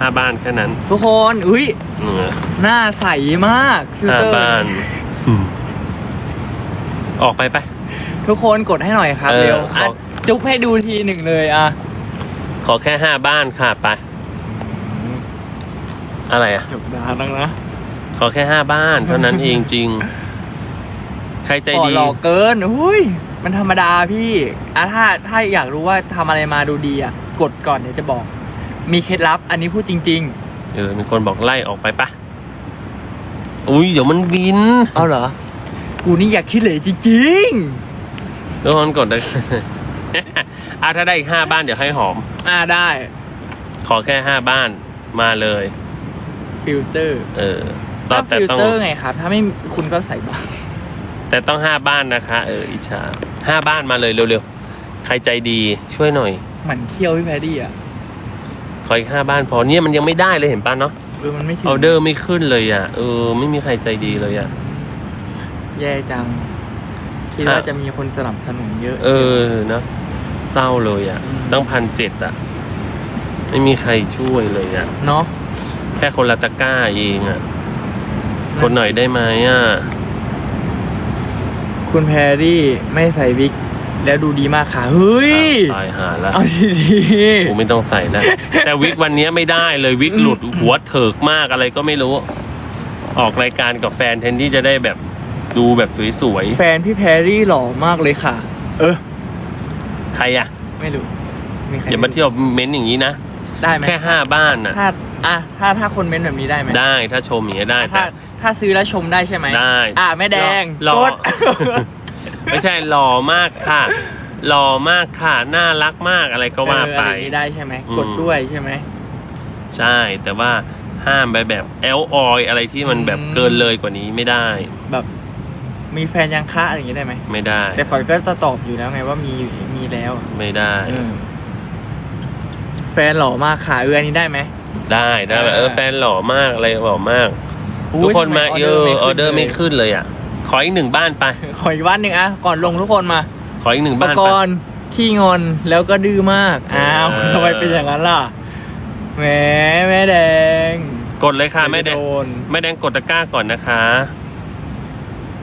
ห้าบ้านแค่นั้นทุกคนอุ้ยเออหน้าใสมากฟิลห้าเตอร์ บ้านอืมออกไปไป ทุกคนกดให้หน่อยครับเออเร็วขออะจุ๊บให้ดูทีหนึ่งเลยอะขอแค่ห้าบ้านค่ะไป อะไรอะ จบดาดังนะขอแค่ห้าบ้าน เท่านั้นเองจริง ใครใจขอดี หล่อเกินอุ้ยมันธรรมดาพี่อะถ้าถ้าอยากรู้ว่าทำอะไรมาดูดีอะ กดก่อนเดี๋ยวจะบอก มีเคล็ดลับ อันนี้พูดจริง เออมีคนบอกไล่ออกไปปะอุ้ยเดี๋ยวมันบินๆ เอาเหรอ กูนี่อยากคิดเลยจริงทุกคนกดได้อะถ้าได้อีกห้าบ้านเดี๋ยวให้หอม ๆ อ่าได้ ขอแค่ห้าบ้านมาเลย ฟิลเตอร์เออตก็อนแต่ฟิลต้องเตอร์ไงครับ ถ้าไม่คุณก็ใส่บ้างแต่ต้องห้าบ้านนะคะ เอออิจฉาห้าบ้านมาเลยเร็วๆ ใครใจดีช่วยหน่อยเหมือนเคี้ยวพี่แพดดี้อะ ขออีกห้าบ้านพอเนี่ยมันยังไม่ได้เลยเห็นป่ะเนาะเออมันไม่ถึงออเดอร์ไม่ขึ้นเลยอะเออ ไม่มีใครใจดีเลยอะ แย่จัง คิดว่าจะมีคนสนับสนุนเยอะ เออเนอะเศร้าเลยอะอืมต้องพันเจ็ดอะ ไม่มีใครช่วยเลยอะ เนาะแค่คนละตะกร้าเองอะกดหน่อยได้ไหมอะ คุณแพรรี่ไม่ใส่วิก แล้วดูดีมากค่ะ เฮ้ย ตายหาแล้วเอาดีกูไม่ต้องใส่แล้ว แต่วิกวันนี้ไม่ได้เลยวิกหลุดหัวเถิกมากอะไรก็ไม่รู้ ออกรายการกับแฟนแทนที่จะได้แบบดูแบบสวยๆ แฟนพี่แพรรี่หล่อมากเลยค่ะ เออๆใครอะ ไม่รู้มีใครอย่ามาเที่ยวเม้นต์อย่างนี้นะ ได้ไหมแค่ห้าบ้านน่ะ ถ้าอะถ้าถ้าคนเมนต์แบบนี้ได้ไหมได้ถ้าชมอย่างนี้ยได้ถ้าแต่ถ้าซื้อแล้วชมได้ใช่ไหมได้อะแม่แดงหล่อกด ไม่ใช่หล่อมากค่ะ หล่อมากค่ะ น่ารักมากอะไรก็ว่าไป เอออะไรอย่างนี้ได้ใช่ไหมอืม กดด้วยใช่ไหม ใช่ แต่ว่าห้ามไปแบบแอลออยอะไรที่มันแบบอืม เกินเลยกว่านี้ไม่ได้ แบบมีแฟนยังคะอะไรอย่างนี้ได้ไหม ไม่ได้ แต่ฝอยก็จะตอบอยู่แล้วไงว่ามีมีแล้วไม่ได้ เออแฟนหล่อมากค่ะเอออันนี้ได้ไหม ได้ได้แบบเออเออ แฟนหล่อมากอะไรหล่อมากอุ๊ยทุกคนทำไมาเออออเดอร์ไม่ลยขึ้นเลยอะ ขออีกหนึ่งบ้านไป ขออีกบ้านหนึ่งอะก่อนลงทุกคนมาขออีกหนึ่งปบ้านกไป รณ์ที่งอนแล้วก็ดื้อมาก อ้าวเออ ทำไมเป็นอย่างนั้นล่ะแหมแม่แดงกดเลยค่ะแม่แดงโดนแม่แดงกดตะกร้าก่อนนะคะ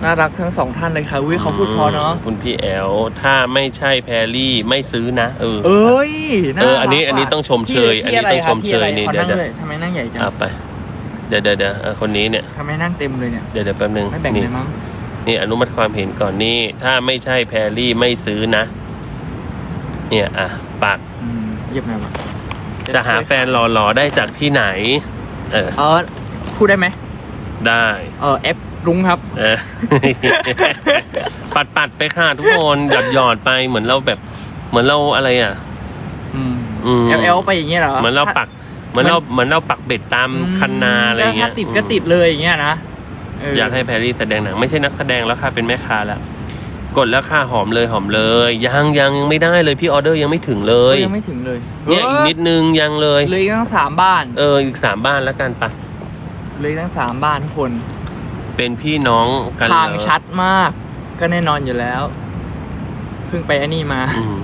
น่ารักทั้งสองท่านเลยค่ะอุ้ยเขาพูดเพอเนาะคุณพี่แอลถ้าไม่ใช่แพรรี่ไม่ซื้อนะเออ เอ้ยาเอออันนี้รักอันนี้ว่ะต้องชมเชยพี่อันนี้ต้องชมเชยพี่ะไรนี่ขอเดี๋ยวนั่งเดี๋ยว ด้วยทำไมนั่งใหญ่จังเอาไป เดี๋ยวเดี๋ยวเดี๋ยวเออคนนี้เนี่ยทำไมนั่งเต็มเลยเนี่ยเดี๋ยวเดี๋ยวแป๊บนึงไม่แบ่งนี่เลยมั้ง นี่อนุมัติความเห็นก่อนนี่ถ้าไม่ใช่แพรรี่ไม่ซื้อนะ เนี่ยอะปากอืมเหยียบหน่อยวะจะหาแฟนหล่อๆได้จากที่ไหน เออ เออพูดได้ไหมได้ เออเอฟรุ้งครับ เออ ปัดปัดๆไปค่ะทุกคนหยอดหยอดๆไปเหมือนเราแบบ เหมือนเราอะไรอะ อืมอืม เอลเอลไปอย่างเงี้ยเหรอเหมือนเราปักเหมือนเราเหมือนเราปักเบ็ดตามอืมคันนาอะไรอย่างเงี้ยถ้าติดก็ติดเลยอย่างเงี้ยนะ เอยากให้แพรรี่แสดงหนังไม่ใช่นักแสดงแล้วค่ะเป็นแม่ค้าแล้ว กดแล้วค่ะหอมเลยหอมเลย ยังยังยังไม่ได้เลยพี่ออเดอร์ยังไม่ถึงเลเอ้ยยยังไม่ถึงเลยเนี่ยอีกนิดนึงยังเลย เหลยตั้งสามบ้านเอออีกสามบ้านแล้วกันปะเหลยตั้งสามบ้านทุกคนเป็นพี่น้องกันทางเหรอชัดมาก ก็แน่นอนอยู่แล้ว เพิ่งไปอันนี้มา อืม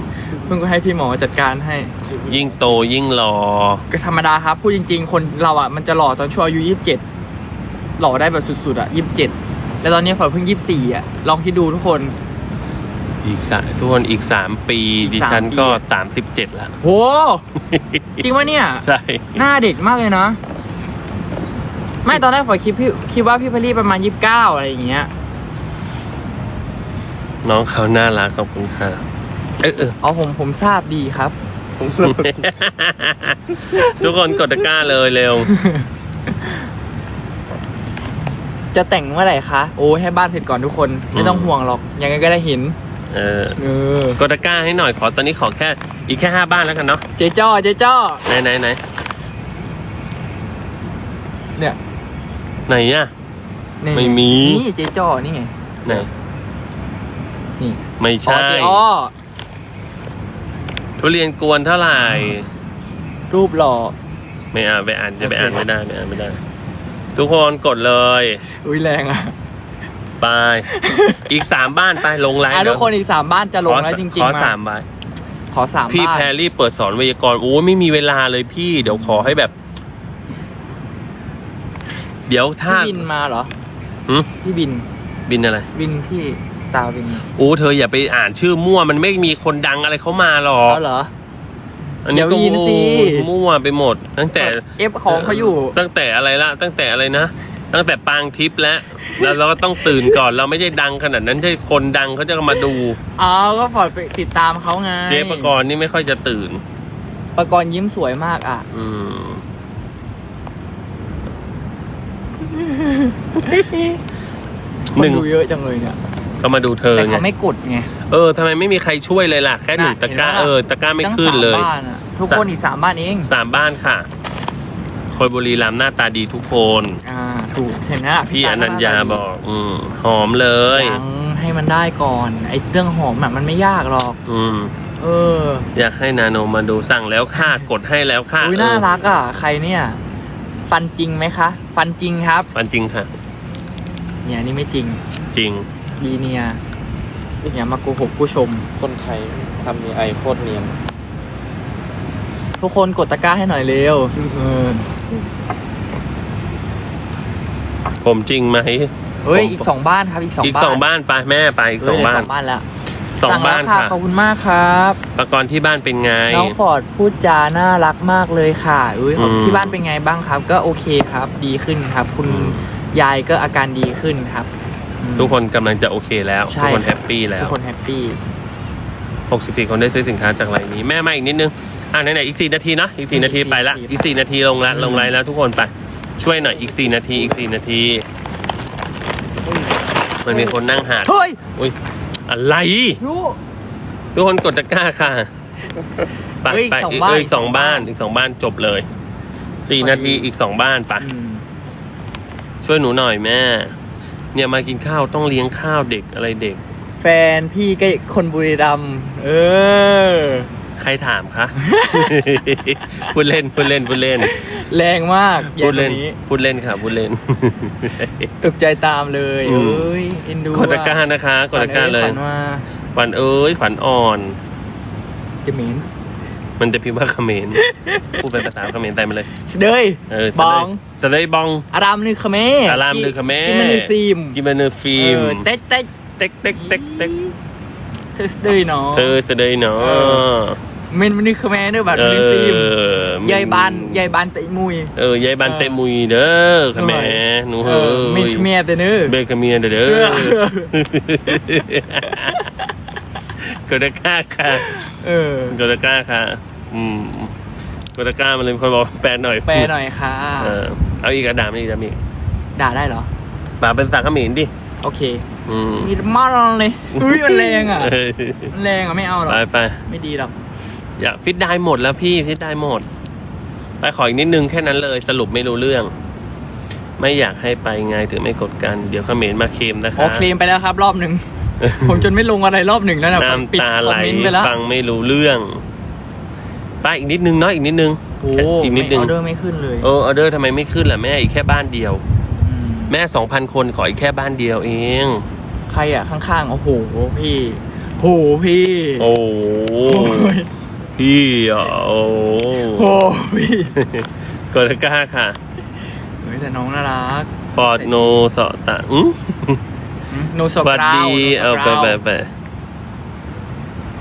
เพิ่งไปให้พี่หมอจัดการให้ ยิ่งโตยิ่งหล่อก็ธรรมดาครับ พูดจริง ๆ คนเราอะมันจะหล่อตอนช่วงอายุยี่สิบเจ็ด หล่อได้แบบสุดๆอะยี่สิบเจ็ดแล้วตอนนี้ฝอยเพิ่งยี่สิบสี่อะลองคิดดูทุกคน อีกสามทุกคนอีกสามปี อีกดิสามฉันปีก็สามสิบเจ็ดแล้วโห จริงวะเนี่ย ใช่ หน้าเด็กมากเลยนะ ไม่ตอนแรกฝอยคิดพี่คิดว่าพี่พลลี่ประมาณยี่สิบเก้าอะไรอย่างเงี้ยน้องเขาน่ารักขอบคุณค่ะ เออเออ เอาผมผมทราบดีครับ ผมทราบทุกคนกดตะกร้าเลยเร็ว จะแต่งเมื่อไหร่คะ โอ้ยให้บ้านเสร็จก่อนทุกคน ไม่ต้องห่วงหรอก ยังไงก็ได้เห็น เออเออกดตะกร้าให้หน่อยขอตอนนี้ขอแค่ อีกแค่ห้าบ้านแล้วกันเนาะ เจ๊จ้อ เจ๊จ้อ ไหนไหนไหนเนี่ยไหนอะนี่ไม่มีนี่เจ๊จ้อ นี่ไง ไหน นี่ไม่อ๋อใช่ เจ๊อ้อ ทุเรียนกวนเท่าไหร่ รูปหล่อ ไม่อ่านไปอ่านจะไปอ่านโอเคไม่ได้ไม่อ่านไม่ได้ ทุกคนกดเลย อุ้ยแรงอะไป อีกสามบ้านไปลงไลน์อะเดี๋ทุยวกคนอีกสามบ้านจะลงแล้วจริงขอๆมาสามใบขอสามพี่บ้านแพรรี่เปิดสอนไวยากรณ์โอ้ยไม่มีเวลาเลยพี่เดี๋ยวขอให้แบบ เดี๋ยวถ้าพี่บินมาเหรอหืมพี่บินบินอะไร บินที่สตาร์บินโอ้เธออย่าไปอ่านชื่อมั่ว มันไม่มีคนดังอะไรเขามาหรอกเอาเหรอ อันนี้ก็เดี๋ยวยินสิ มั่วไปหมด ตั้งแต่ เอฟของเขาอยู่ ตั้งแต่อะไรละตั้งแต่อะไรนะ ตั้งแต่ปางทิพย์แล้วแล้วเราก็ต้องตื่นก่อนเราไม่ได้ดังขนาดนั้นใช่คนดังเขาจะมาดูอ๋อก็ฟอร์ดไปติดตามเขาไงเจ๊ประกรณ์นี่ไม่ค่อยจะตื่น ประกรณ์ยิ้มสวยมากอะ อืมคนหนึ่งดูเยอะจังเลยเนี่ย ก็มาดูเธอแต่ไงเขาไม่กดไงเออทำไมไม่มีใครช่วยเลยล่ะ แค่หนึ่งน่ะตะกร้าเห็นไหมล่ะเออตะกร้าไม่ตั้งขึ้นสามเลย บ้านอะทุกคนอีกสามบ้านเองสามบ้านค่ะคอยบุรีรัมย์หน้าตาดีทุกคน อ่าถูกเห็นไหมล่ะพี่อนัญญาบอก อืมหอมเลย ยังให้มันได้ก่อนไอ้เรื่องหอมอะมันไม่ยากหรอก อืม เอออยากให้นาโนมาดูสั่งแล้วค่ะ กดให้แล้วค่ะอุ้ยเออน่ารักอะใครเนี่ย ฟันจริงไหมคะ ฟันจริงครับ มันจริงค่ะ เนี่ยอันนี่ไม่จริง จริง บีเนียอย่ามาโกหกผู้ชม คนไทยทำมีไอโคตรเนียนทุกคนกดตะกร้าให้หน่อยเร็วเออผมจริงไหมเฮ้ยผมอีกสองบ้านครับ อีกสองอีกบ้านสองบ้านไปแม่ไปอีกเฮ้สยองเหลืบ้านสองบ้านแล้วสองสั่บ้านแล้วค่ะขอบคุณมากครับ ประกรณ์ที่บ้านเป็นไง น้องฟอร์ดพูดจาน่ารักมากเลยค่ะอุ้ยของอืมที่บ้านเป็นไงบ้างครับ ก็โอเคครับ ดีขึ้นครับ คุณอืม ยายก็อาการดีขึ้นครับอืม ทุกคนกำลังจะโอเคแล้ว ใช่ทุกคนคแฮรับปปี้แล้ทุว กคนแฮปปี้ 64 คนได้ซื้อสินค้าจากไลน์นี้ แม่มาอีกนิดนึง อะไหนๆอีก 4 นาทีเนาะอีก 4 นาทีไปละอีก 4 นาทีลงละลงไลน์แล้วทุกคนไป ช่วยหน่อยอีก 4 นาที อีก 4 นาที มันมีคนนั่งหาดเฮ้ยอุ้ยอะไร รู้ ทุกคนกดตะกร้าค่ะไปเฮ้ยไปสองอีกบ้านเอ้ยอีกสองสองบ้าบ้านนอีกสองบ้านจบเลยสี่นาทีอีกสองบ้านไปอืมช่วยหนูหน่อยแม่ เนี่ยมากินข้าวต้องเลี้ยงข้าวเด็กอะไรเด็ก แฟนพี่ก็คนบุรีรัมย์เออ ใครถามคะ พูดเล่นพูดเล่นพูดเล่นแรงมากพูดเล่น อย่างนี้พูดเล่นค่ะพูดเล่นตกใจตามเลยอืมเอ้ยเอ็นดูกดตะกร้านะคะกดตะกร้าเลยฝันว่าขวัญเอ้ยขวัญอ่อน จะเหม็น มันจะพิมพ์ว่าเขมรพูดเป็นภาษาเขมรใส่มาเลยสเดยเออบองสะเลยบอง อารามนึกเขมรอารามนึกเขมรกินมันนึกซีมกินเบเนอร์ฟิล์มเออเต๊ะเต๊ะเต็กเต็กเต็กเต็กเธอสเดยเนาะเธอสะเลยเนาะเอเมนมันนึกเขมรเนอะแบบเอมันนึกซีมอยายบานยายบานเตะมุยเออยายบานเตะมุยเด้อเขมรหนูเอเฮ้อเมนยเขมรแต่เนอะเบเขมรเด้อกดตะกร้าค่ะเออกดตะกร้าค่ะ อืมกดตะกร้ามันเลยคนบอกแปลหน่อยแปลหน่อยค่ะเออเอาอีกอะดามอีกดามอีกด่าได้เหรอ ป่าเป็นภาษาเขมรดิโอเคอืมมีมาเลยอุ้ยมันแรงอะเออมันแรงอะไม่เอาหรอกไปไปไม่ดีหรอกอยากฟิตได้หมดแล้วพี่ฟิตได้หมด ไปขออีกนิดนึงแค่นั้นเลยสรุปไม่รู้เรื่อง ไม่อยากให้ไปไงถึงไม่กดกัน เดี๋ยวเขมรมาเคลมนะอ๋อคะ เคลมไปแล้วครับ รอบหนึ่ง ผมจนไม่ลงอะไรรอบหนึ่งแล้วนะผมปิดน้ำตาคไหอลมเมนต์ไปแล้ว ฟังไม่รู้เรื่อง ไปอีกนิดนึงเนาะอีกนิดนึงโอ้อีกนิดนึงไม่ออเดอร์ไม่ขึ้นเลยเออออเดอร์ทำไมไม่ขึ้นล่ะแม่อีกแค่บ้านเดียวมแม่สองพันคนขออีกแค่บ้านเดียวเอง ใครอะข้างๆโอ้โหพี่โหพี่ โอ้โอ้ยพี่อะโอ้โหพี่กดตะกร้าค่ะเฮ้ยแต่น้องน่ารักฟอร์ดโนสอตะอืมโนสสวัสกราวดีโนสเอากไปราวไปไป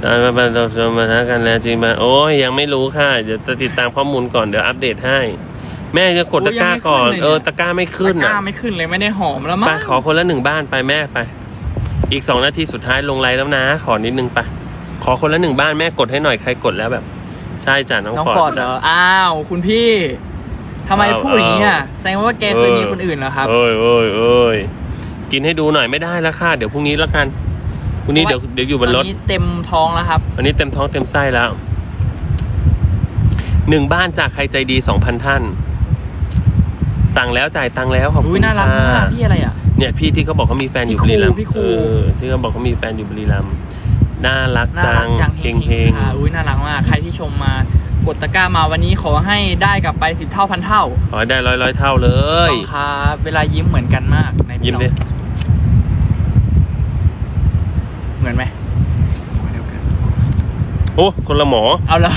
จานมาบันเราชมมาทักกันแล้วจริงไหมโอ้ยยังไม่รู้ค่ะ เดี๋ยวจะติดตามข้อมูลก่อนเดี๋ยวอัปเดตให้ แม่จะกดตะกร้าก่อน เออตะกร้าไม่ขึ้นตะกอะร้าไม่ขึ้นเลยไม่ได้หอมแล้วมั้ไปงขอคนละหนึ่งบ้านไปแม่ไป อีกสองนาทีสุดท้ายลงไลน์แล้วนะ ขอนิดนึงไปขอคนละหนึ่งบ้านแม่กดให้หน่อยใครกดแล้วแบบ ใช่จ้ะน้องน้องฟอฟอร์ร์ดดเหรจ้ะออ้าวคุณพี่ทำไมเอาพูดอย่างนี้อะเอาแสดงว่าแกเคยมีคนอื่นเหรอครับเอ้ยเอ้ยเอ้ยกินให้ดูหน่อยไม่ได้แล้วค่ะ เดี๋ยวพรุ่งนี้แล้วกัน พรุ่งนี้เดี๋ยวเดี๋ยวอยู่บนรถ ตอนนี้เต็มท้องแล้วครับ วันนี้เต็มท้องเต็มไส้แล้ว หนึ่งบ้านจากใครใจดีสองพันท่าน สั่งแล้วจ่ายตังค์แล้วขอบอุ้คุยณน่ารักค่ะมากพี่อะไรอะ เนี่ยพี่ที่เขาบอกเขามีแฟนอยู่บุพี่รีครูรัมย์พี่ครู เออที่เขาบอกเขามีแฟนอยู่บุรีรัมย์น่ารักน่าจัรังกจังเฮเฮงงเฮงค่ะอุ้ยน่ารักมาก ใครที่ชมมากดตะกร้ามาวันนี้ขอให้ได้กลับไปสิบเท่าพันเท่าขอให้ได้ร้อยร้อยเท่าเลย ต้องครับ เวลายิ้มเหมือนกันมากในยิ้มดิเหมือนไหม โอ้คนละหมอ เอาละ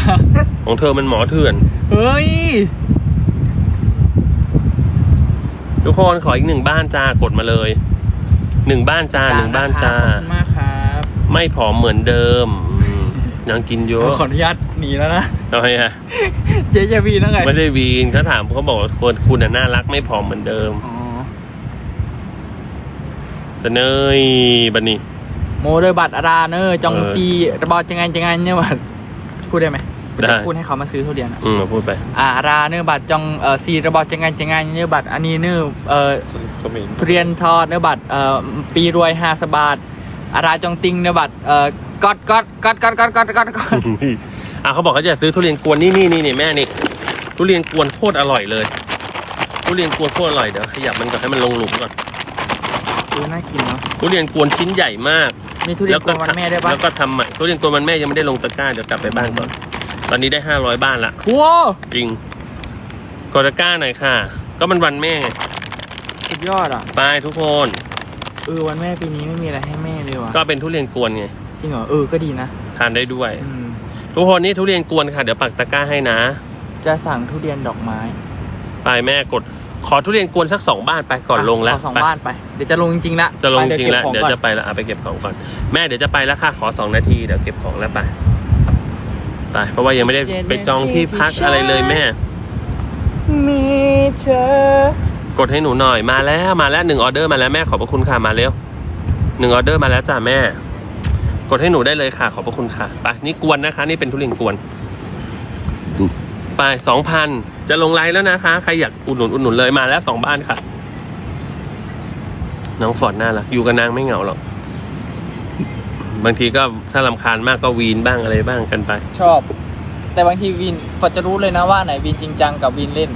ของเธอมันหมอเถื่อน เฮ้ย ทุกกคนขออีกหนึ่งบ้านจ้ากดมาเลย หนึ่งบ้านจ้าหนึ่งบ้านจ้า ขอบคุณมากครับ ไม่ผอมเหมือนเดิมอืมยังกินเยอะขออนุญาตหนีแล้วนะทำไมอะเจ๊จะวีนั่งไงไม่ได้วีนเขาถามเขาบอกว่าคนคุณน่ะน่ารักไม่ผอมเหมือนเดิมอ๋อเสนยบันนี้ โมเดอร์บัตรอาราเนอร์จองเออซีระบอจังไงจังไงเนี่ยบัตรพูดได้ไหมได้จะพูดให้เขามาซื้อทุเรียนอะอืมมาพูดไปอ่าอาราเนอร์บัตรจองเอ่อซีระบอจังไงจังไงเนี่ยบัตรอันนี้เนอร์เอ่อสมิงทุเรียนทอดเนื้อบัตรเอ่อปีรวยห้าสบาทอาราจองติงเนื้อบัตรเอ่อก๊อดก๊อดก๊อดก๊อดก๊อดก๊อดก๊อดก๊อดอะเขาบอกเขาจะซื้อทุเรียนกวนนี่นี่นี่นี่แม่นี่ทุเรียนกวนโคตรอร่อยเลย ทุเรียนกวนโคตรอร่อยเดี๋ยวขยับมันก่อนให้มันลงหลุมก่อนดูน่ากินเนาะทุเรียนกวนชิ้นใหญ่มาก มีทุเรียนกวนวันแม่ได้วยปะแล้วก็ทำใหม่ทุเรียนกวนวันแม่ยังไม่ได้ลงตะกร้าเดี๋ยวกลับไปบ้านก่อน ตอนนี้ได้ห้าร้อยบ้านละว้าวจริงกดตะกร้าหน่อยค่ะ ก็มันวันแม่ไงสุดยอดอะไปทุกคนเออวันแม่ปีนี้ไม่มีอะไรให้แม่เลยว่ะก็เป็นทุเรียนกวนไงจริงเหรอเออก็ดีนะทานได้ด้วย อืมทุกคนนี่ทุเรียนกวนค่ะ เดี๋ยวปักตะกร้าให้นะ จะสั่งทุเรียนดอกไม้ ไปแม่กด ขอทุเรียนกวนสักสองบ้านไปก่อนลงแล้วขอสองไปบ้านไป เดี๋ยวจะลงจริงๆละจะลงไปจริงเก็บแล้วของเดี๋ยวก่อนจะไปแล้วเอาไปเก็บของก่อน แม่เดี๋ยวจะไปแล้วค่ะขอสองนาทีเดี๋ยวเก็บของแล้วไปไปเพราะว่ายังไม่ได้ไปจองที่พักอะไรเลยแม่ มีเธอกดให้หนูหน่อยมาแล้วมาแล้วหนึ่งออเดอร์มาแล้วแม่ขอบพระคุณค่ะมาเร็วหนึ่งออเดอร์มาแล้วจ้าแม่ กดให้หนูได้เลยค่ะ ขอบพระคุณค่ะไปนี่กวนนะคะ นี่เป็นทุเรียนกวน ไปสองพัน จะลงไลน์แล้วนะคะ ใครอยากอุดหนุนอุดหนุนเลยมาแล้วสองบ้านค่ะ น้องฟอร์ดน่ารักอยู่กับนางไม่เหงาหรอก บางทีก็ถ้าลำคาญมากก็วีนบ้างอะไรบ้างกันไป ชอบ แต่บางทีวินฟอร์ดจะรู้เลยนะว่าไหนวินจริงจังกับวินเล่น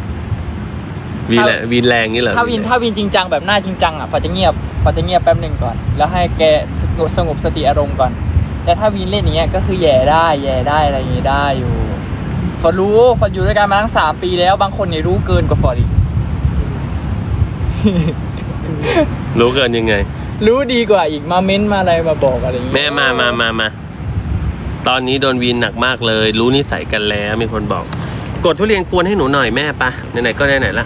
วีนแหละวีนแรงนี่เหรอถ้าวินถ้าวินจริงจังแบบหน้าจริงจังอะฟอร์ดจะเงียบฟอร์ดจะเงียบแป๊บหนึ่งก่อน แล้วให้แกสงบสงบสติอารมณ์ก่อน แต่ถ้าวินเล่นอย่างเงี้ยก็คือแย่ได้ แย่ได้อะไรอย่างงี้ได้อยู่ ฟอร์ดรู้ฟอร์ดอยู่ด้วยกันมาตั้งสามปีแล้ว บางคนเนี่ยรู้เกินกว่าฟอร์ดอีก รู้เกินยังไง รู้ดีกว่าอีกมาเม้นต์มาอะไรมาบอกอะไรอย่างเงี้ยแม่มามามามา ตอนนี้โดนวีนหนักมากเลย รู้นิสัยกันแล้วมีคนบอก กดทุเรียนกวนให้หนูหน่อยแม่ปะไหนๆก็ไหนๆละ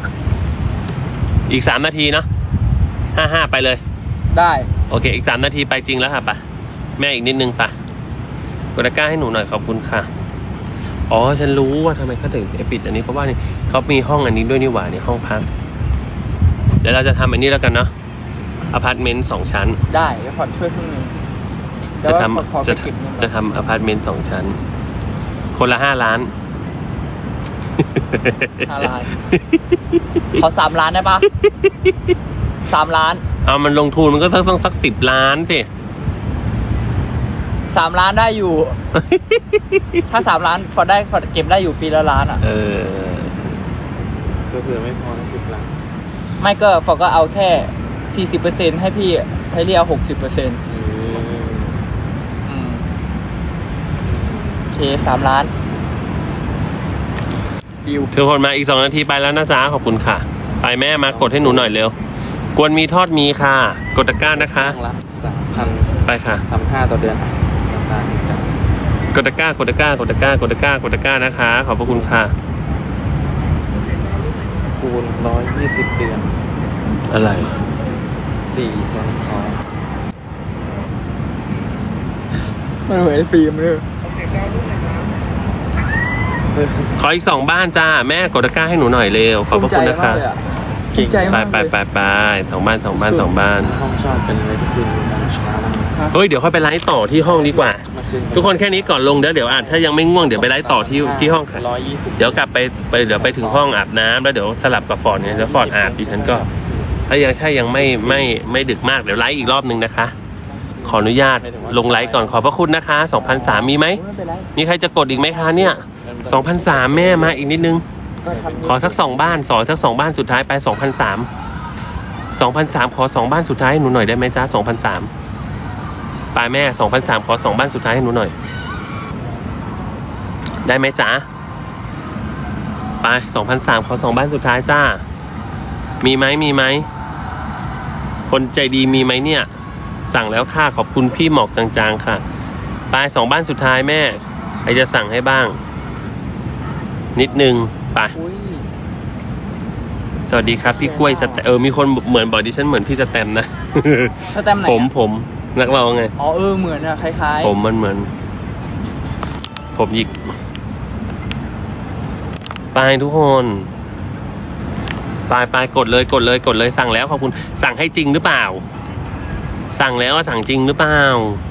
อีกสามนาทีเนาะห้าห้าไปเลย ได้โอเค อีกสามนาทีไปจริงแล้วค่ะปะแม่อีกนิดนึงปะกดตะกร้าให้หนูหน่อยขอบคุณค่ะ อ๋อ ฉันรู้ว่าทำไมเขาถึงปิดอันนี้เพราะว่านี่เขามีห้องอันนี้ด้วยนี่หว่านี่ห้องพัก เดี๋ยวเราจะทำอันนี้แล้วกันเนาะอพาร์ตเมนต์สองชั้น ได้เดี๋ยวฟอร์ดช่วยครึ่งหนึงแต่จะว่าทฟอร์ดขอำไปจะเก็บเงินก่จะอนทำอพาร์ตเมนต์สองชั้น คนละห้าล้าน ห้าล้านขอสามล้านได้ปะสามล้าน เอามันลงทุนมันก็ต้องต้องสักสิบล้านสิ สามล้านได้อยู่ ถ้าสามล้านฟอร์ดได้ฟอร์ดเก็บได้อยู่ปีละล้านอะ เออเผื่อๆไม่พอสิบล้านไม่ก็ฟอร์ดก็เอาแค่สี่สิบเปอร์เซ็นให้พี่ให้เรียกหกสิบเปอร์เซ็นต์อืมโอเคสามล้านดิวทุกคนมาอีกสองนาทีไปแล้วนะจ๊ะขอบคุณค่ะ ไปแม่มากดให้หนูหน่อยเร็ว กวนมีทอดมีค่ะ กดตะกร้านะคะห้องละสามพันไปค่ะ สามห้าต่อเดือน ราคาดีจังกดตะกร้ากดตะกร้ากดตะกร้ากดตะกร้ากดตะกร้านะคะ ขอบพระคุณค่ะคูณร้อยยี่สิบเดือนอะไรสี่แสนสองมันเหมือนฟิล์มเลยขออีกสองบ้านจ้า แม่กดตะกร้าให้หนูหน่อยเร็วขอบพระคุณนะคะภูมิใจไปมากไปเลยไปไปสองบ้านสองบ้านสองบ้าน ห้องเช่าเป็นอะไรที่คืนอยู่กันช้ามัน เฮ้ยเดี๋ยวค่อยไปไลฟ์ต่อที่ห้องดีกว่ามาคืนทุกคนแค่นี้ก่อนลงเดี๋ยวเดี๋ยวอาจถ้ายังไม่ง่วงเดี๋ยวไปไลฟ์ต่อที่ที่ห้องค่ะร้อยยี่สิบเดี๋ยวกลับไปไปเดี๋ยวไปถึงห้องอาบน้ำแล้วเดี๋ยวสลับกับฟอร์ดเนี่ยแล้วฟอร์ดอาบดิฉันก็ ถ้ายังถ้ายังไม่ไม่ไม่ดึกมากเดี๋ยวไลฟ์อีกรอบนึงนะคะ ขออนุญาตลงไลฟ์ก่อนขอบพระคุณนะคะ2,003มีไหมไม่เป็นไรมีใครจะกดอีกไหมคะเนี่ย2,003แม่มาอีกนิดนึง ก็ทำขอสักสองบ้านสอสักสองบ้านสุดท้ายไป2,003 2,003ขอสองบ้านสุดท้ายให้หนูหน่อยได้ไหมจ๊ะ2,003ไปแม่2,003ขอสองบ้านสุดท้ายให้หนูหน่อย ได้ไหมจ๊ะไป2,003ขอสองบ้านสุดท้ายจ้า มีไหมมีไหม คนใจดีมีไหมเนี่ย สั่งแล้วค่ะขอบคุณพี่หมอกจางๆค่ะไปสองบ้านสุดท้ายแม่ใครจะสั่งให้บ้าง นิดนึงไปอุ้ยสวัสดีครับ พี่กล้วยสแตเออมีคนเหมือนบอกดิฉันเหมือนพี่สแตมนะสแตมป์ไหนผมอะผม นักร้องไง อ๋อเออเหมือนอะคล้ายๆผมมันเหมือน ผมหยิกไปทุกคนไปไปกดเลยกดเลยกดเลยสั่งแล้วขอบคุณ สั่งให้จริงหรือเปล่า สั่งแล้วอะสั่งจริงหรือเปล่าเ